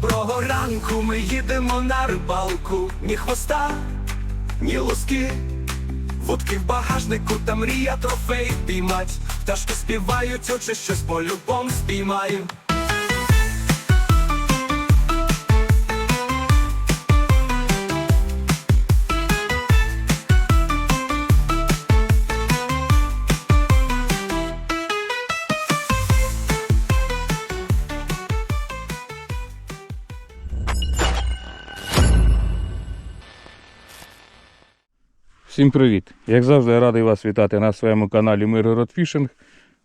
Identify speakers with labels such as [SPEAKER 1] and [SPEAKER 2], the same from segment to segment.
[SPEAKER 1] Доброго ранку, ми їдемо на рибалку, ні хвоста, ні луски. Вудки в багажнику та мрія трофей піймать. Пташки співають, очі щось по-любому спіймаю.
[SPEAKER 2] Всім привіт! Як завжди, я радий вас вітати на своєму каналі Миргород Фішинг.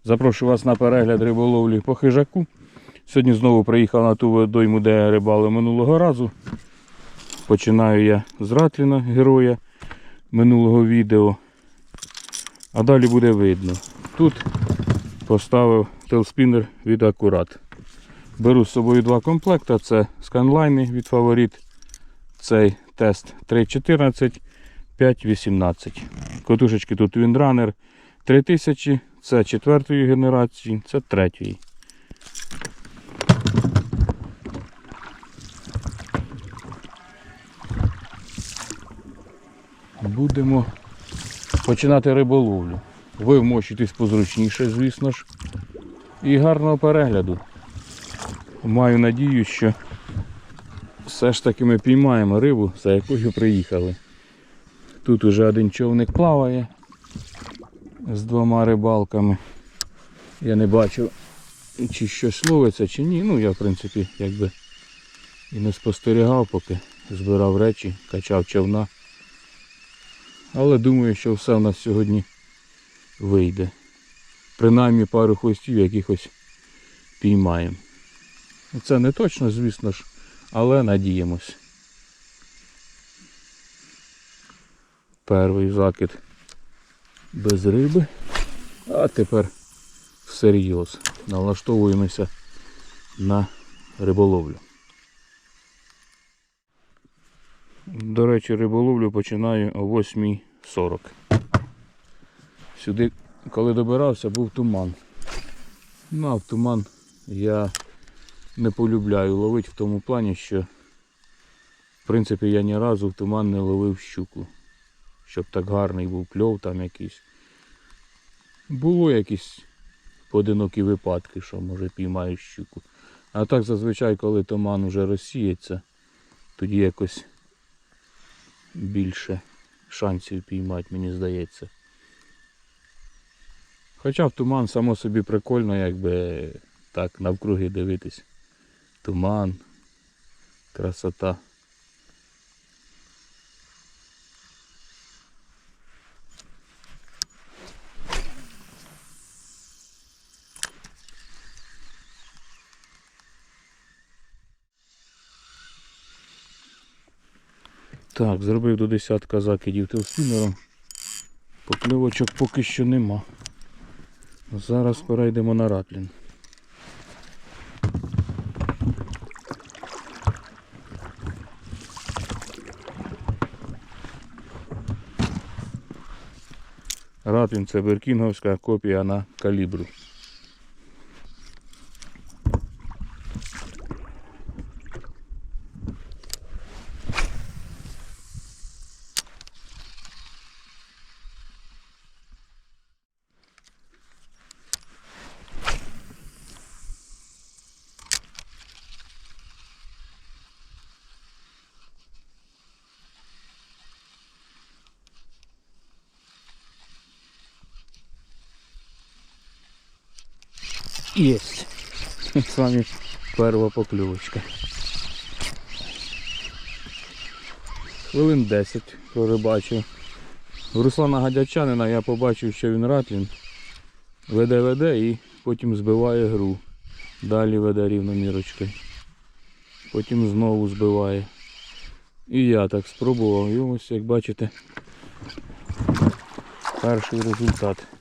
[SPEAKER 2] Запрошую вас на перегляд риболовлі по хижаку. Сьогодні знову приїхав на ту водойму, де я рибалив минулого разу. Починаю я з Ратліна, героя минулого відео. А далі буде видно. Тут поставив телспінер від Акурат. Беру з собою два комплекти. Це сканлайни від Фаворит. Цей тест 3.14. 5.18. Котушечки тут Windrunner 3000, це четвертої генерації, це третьої. Будемо починати риболовлю. Ви вмочитесь позручніше, звісно ж. І гарного перегляду. Маю надію, що все ж таки ми піймаємо рибу, за якою приїхали. Тут уже один човник плаває з двома рибалками. Я не бачу, чи щось ловиться, чи ні. Ну я в принципі якби і не спостерігав, поки збирав речі, качав човна. Але думаю, що все в нас сьогодні вийде. Принаймні пару хвостів якихось піймаємо. Це не точно, звісно ж, але надіємось. Перший закид без риби. А тепер всерйоз налаштовуємося на риболовлю. До речі, риболовлю починаю о 8.40. Сюди, коли добирався, був туман. Ну, а в туман я не полюбляю ловити в тому плані, що в принципі я ні разу в туман не ловив щуку щоб так гарний був кльов там якийсь. Було якісь поодинокі випадки, що може піймаю щуку. А так зазвичай, коли туман вже розсіється, тоді якось більше шансів піймати, мені здається. Хоча в туман само собі прикольно, якби так навкруги дивитись. Туман, красота. Так, зробив до десятка закидів телспінером. Покльовочок поки що нема. Зараз перейдемо на ратлін. Ратлін це беркінговська копія на калібру. Есть. С вами перша покльовочка. Хвилин 10 прорибачив. Руслана Гадячанина я побачив, що він ратлін. Веде-веде і потім збиває гру. Далі веде рівномірочкою. Потім знову збиває. І я так спробував. І ось як бачите перший результат.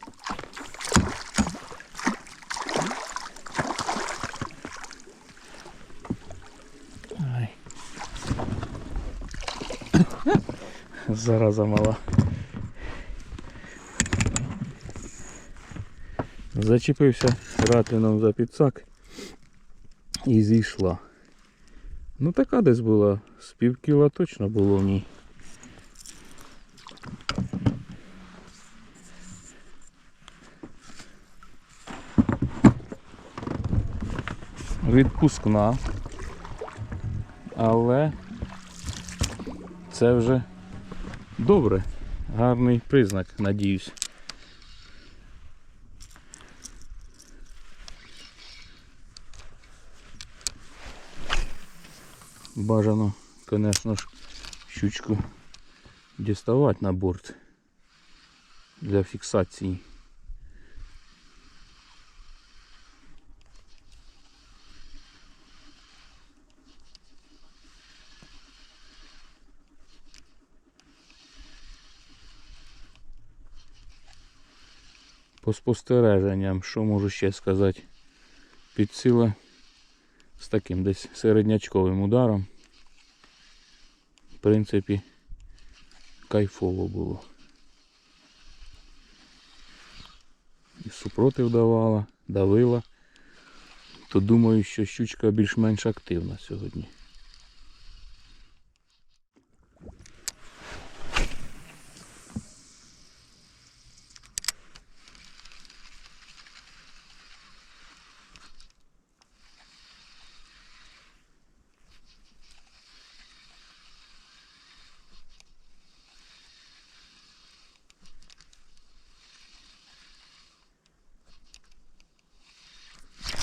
[SPEAKER 2] Зараза мала. Зачепився ратлином за підсак і зійшла. Ну така десь була. З пів кіла точно було в ній. Відпускна. Але це вже добре. Гарний признак, надіюсь. Бажано, звісно ж, щучку діставати на борт для фіксації. По спостереженням, що можу ще сказати, підсіла з таким десь середнячковим ударом. В принципі, кайфово було. І супротив давала, давила. То думаю, що щучка більш-менш активна сьогодні.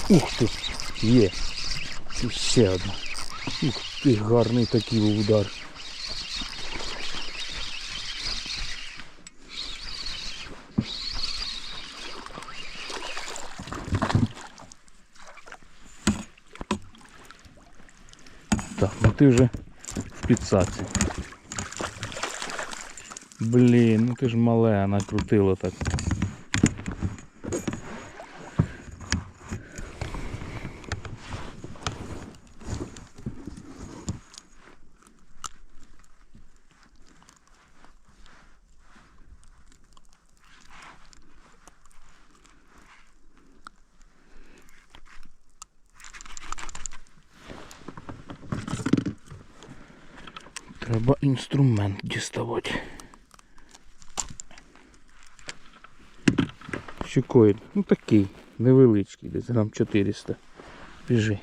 [SPEAKER 2] Ух ти, є. І ще одна. Ух ти, гарний такий удар. Так, ну ти вже в підсаці. Блін, ну ти ж мале, накрутило так. Треба інструмент діставати. Щукоїд, ну такий, невеличкий, десь грам 400. Біжи.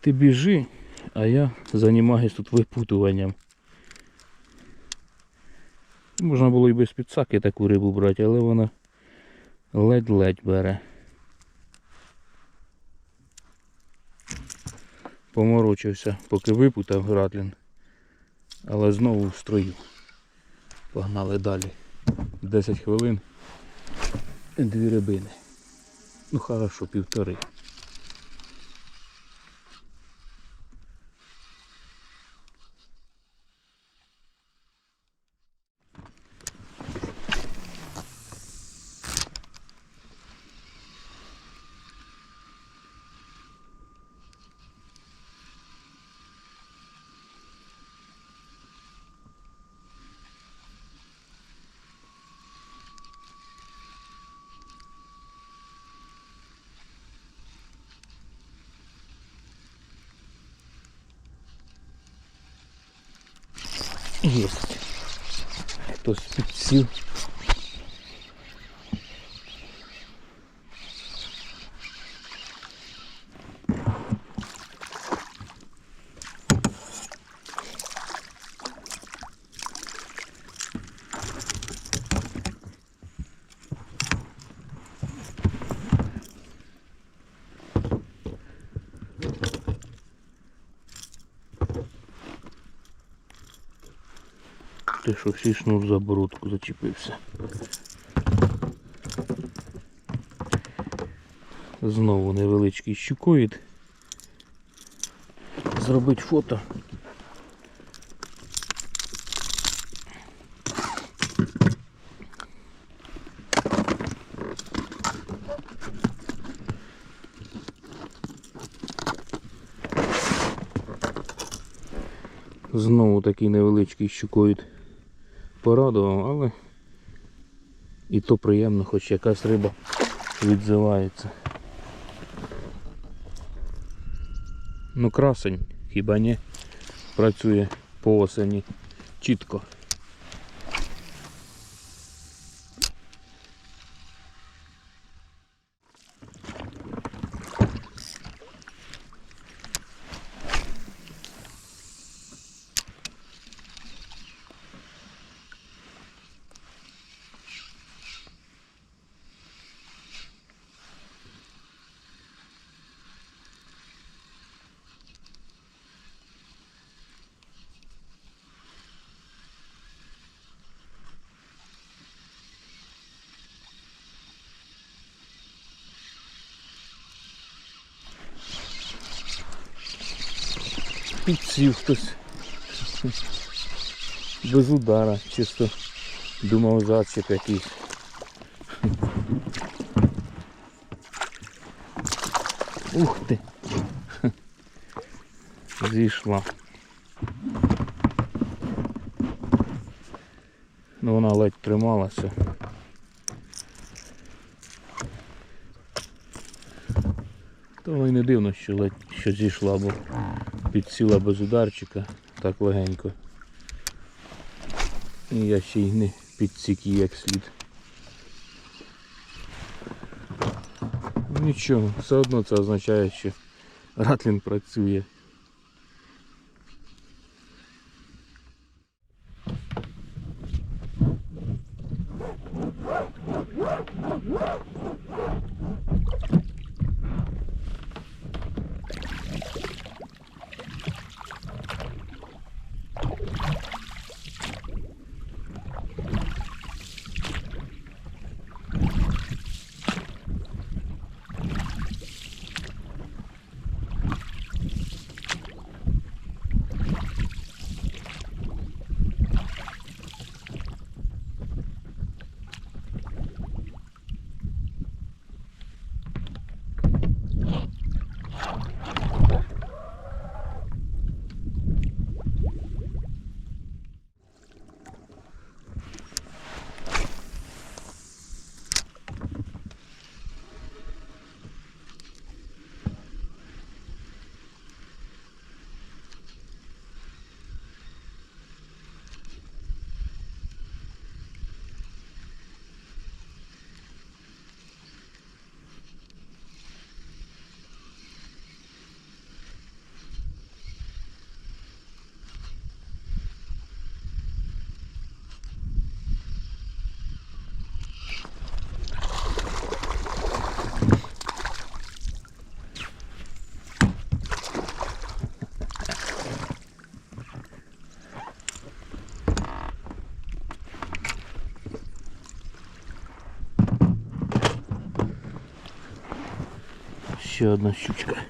[SPEAKER 2] Ти біжи, а я займаюсь тут випутуванням. Можна було і без підсаки таку рибу брати, але вона ледь-ледь бере. Поморочився, поки випутав гратлін. Але знову в строю. Погнали далі. 10 хвилин. Дві рибини. Ну хорошо, півтори. Есть. Хтось підсів. Ти що всі шнур за бородку зачепився. Знову невеличкий щукоїд. Зробить фото. Знову такий невеличкий щукоїд порадував, але і то приємно, хоч якась риба відзивається. Ну красень, хіба ні? Працює по осені чітко. Підсів хтось. Без удара, чисто думав зацеп якийсь. Ух ти! Зійшла. Ну вона ледь трималася. То і не дивно, що ледь що зійшла, бо підсіла без ударчика так легенько. І я ще й не підсік її як слід. Нічого, все одно це означає, що Ратлін працює. Ще одна щучка.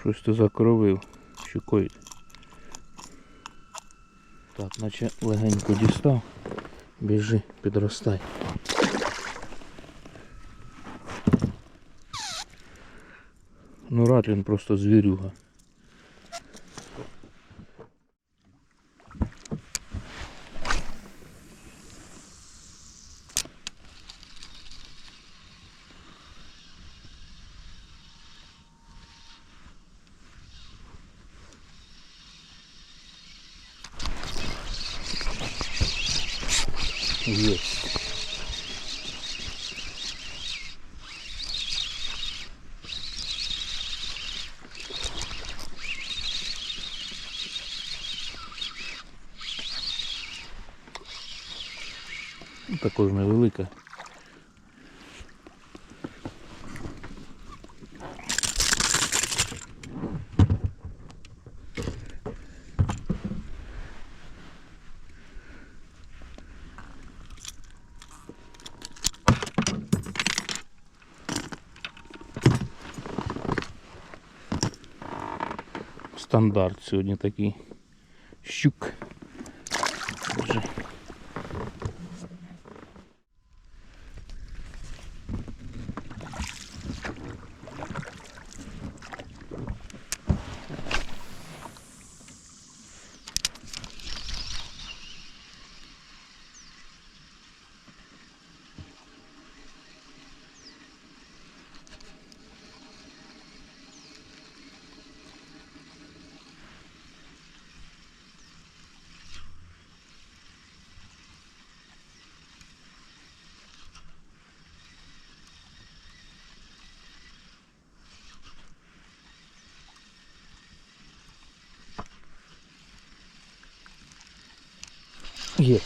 [SPEAKER 2] Щось ти закровив щукою. Так, наче легенько дістав. Біжи, підростай. Ну Ратлін просто звірюга. Також невелика. Стандарт сьогодні такий щук. Є.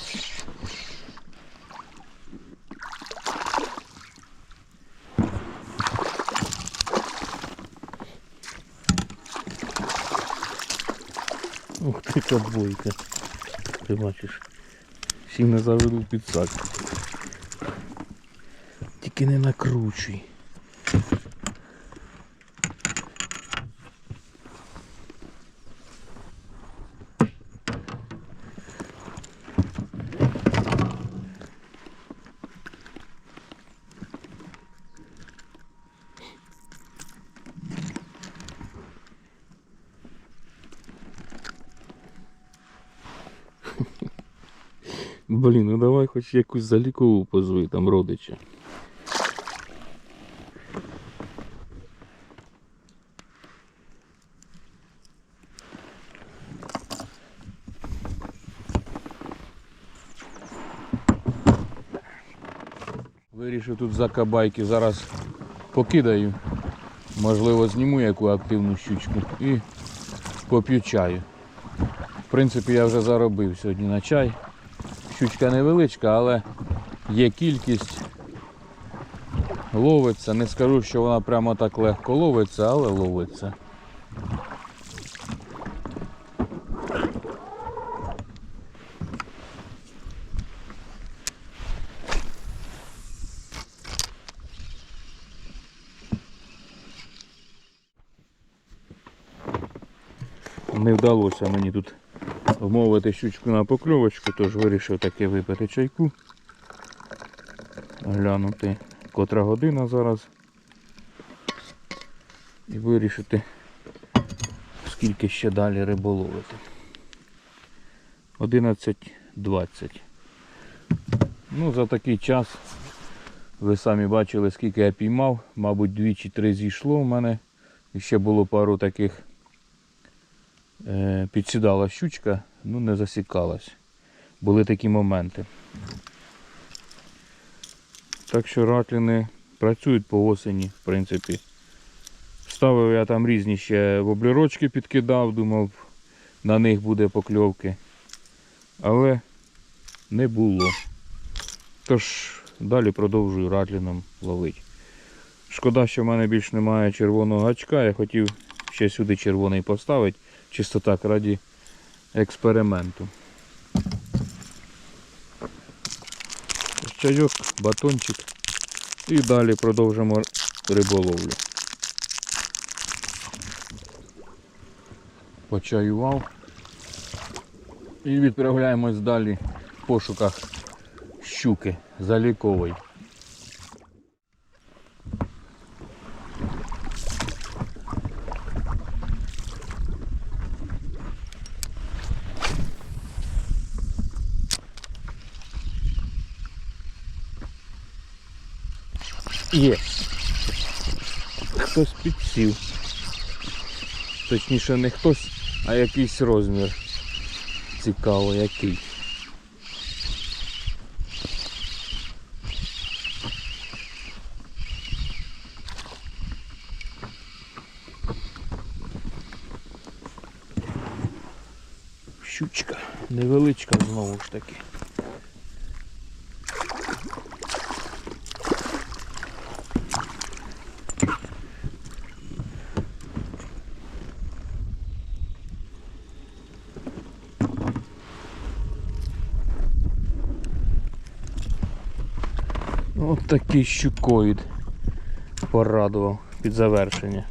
[SPEAKER 2] Ух ти, кобойка. Ти бачиш. Всі не заведу під. Тільки не накручуй. Блін, ну давай хоч якусь залікову позви там родича. Вирішив тут за кабайки зараз покидаю. Можливо, зніму яку активну щучку і поп'ю чаю. В принципі, я вже заробив сьогодні на чай. Щучка невеличка, але є кількість. Ловиться. Не скажу, що вона прямо так легко ловиться, але ловиться. Не вдалося мені тут вмовити щучку на покльовочку, тож вирішив таки випити чайку. Глянути, котра година зараз. І вирішити, скільки ще далі риболовити. 11.20. Ну, за такий час ви самі бачили, скільки я піймав. Мабуть, дві чи три зійшло в мене. І ще було пару таких е, підсідала щучка, ну не засікалась. Були такі моменти. Так що ратліни працюють по осені, в принципі. Ставив я там різні ще воблерочки підкидав, думав, на них буде покльовки. Але не було. Тож далі продовжую ратліном ловити. Шкода, що в мене більш немає червоного гачка. Я хотів ще сюди червоний поставити, чисто так раді експерименту. Чайок, батончик і далі продовжимо риболовлю. Почаював і відправляємось далі в пошуках щуки залікової. Є. Хтось підсів. Точніше не хтось, а якийсь розмір. Цікаво який. Щучка невеличка знову ж таки. От такий щукоїд порадував під завершення.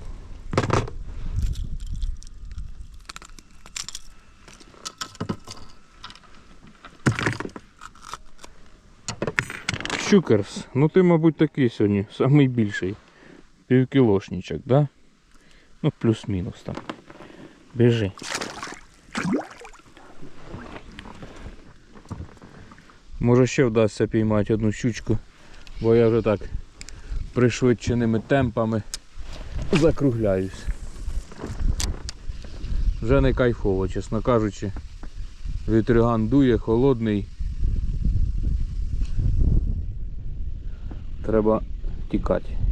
[SPEAKER 2] Щукерс, ну ти, мабуть, такий сьогодні, самий більший. Півкілошничок, да? Ну, плюс-мінус там. Біжи. Може ще вдасться піймати одну щучку, бо я вже так пришвидшеними темпами закругляюсь. Вже не кайфово, чесно кажучи. Вітриган дує, холодний. Треба тікати.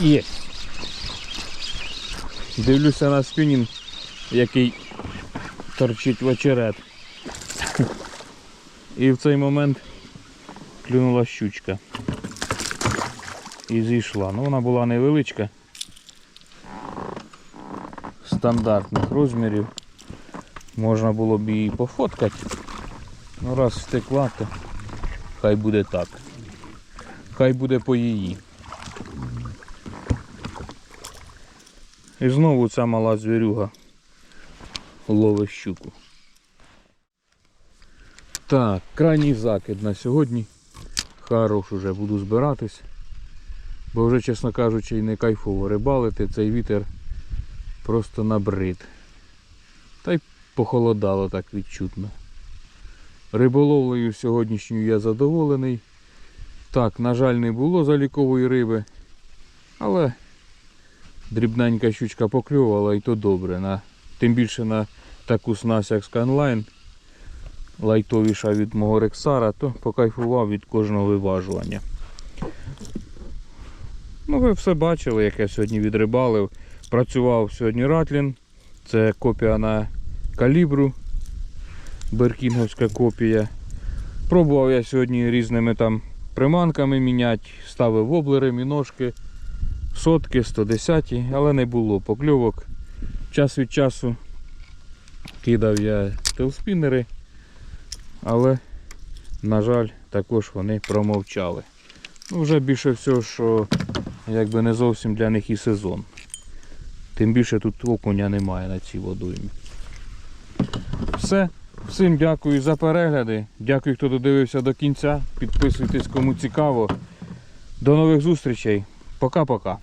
[SPEAKER 2] Є. Дивлюся на спінінг, який торчить в очерет. І в цей момент клюнула щучка. І зійшла. Ну вона була невеличка. Стандартних розмірів. Можна було б її пофоткати. Ну раз втекла, то хай буде так. Хай буде по її. І знову ця мала звірюга ловить щуку. Так, крайній закид на сьогодні. Хорош уже буду збиратись. Бо вже, чесно кажучи, і не кайфово рибалити, цей вітер просто набрид. Та й похолодало так відчутно. Риболовлею сьогоднішньою я задоволений. Так, на жаль, не було залікової риби, але дрібненька щучка покльовувала і то добре. На, тим більше на таку снасть, як Skyline, лайтовіша від мого рексара, то покайфував від кожного виважування. Ну, ви все бачили, як я сьогодні відрибалив. Працював сьогодні Ратлін. Це копія на калібру. Беркінговська копія. Пробував я сьогодні різними там приманками міняти, ставив воблери, міножки, сотки, 110, але не було покльовок. Час від часу кидав я телспінери, але, на жаль, також вони промовчали. Ну, вже більше всього, що якби не зовсім для них і сезон. Тим більше тут окуня немає на цій водоймі. Все. Всім дякую за перегляди. Дякую, хто додивився до кінця. Підписуйтесь, кому цікаво. До нових зустрічей. Пока-пока.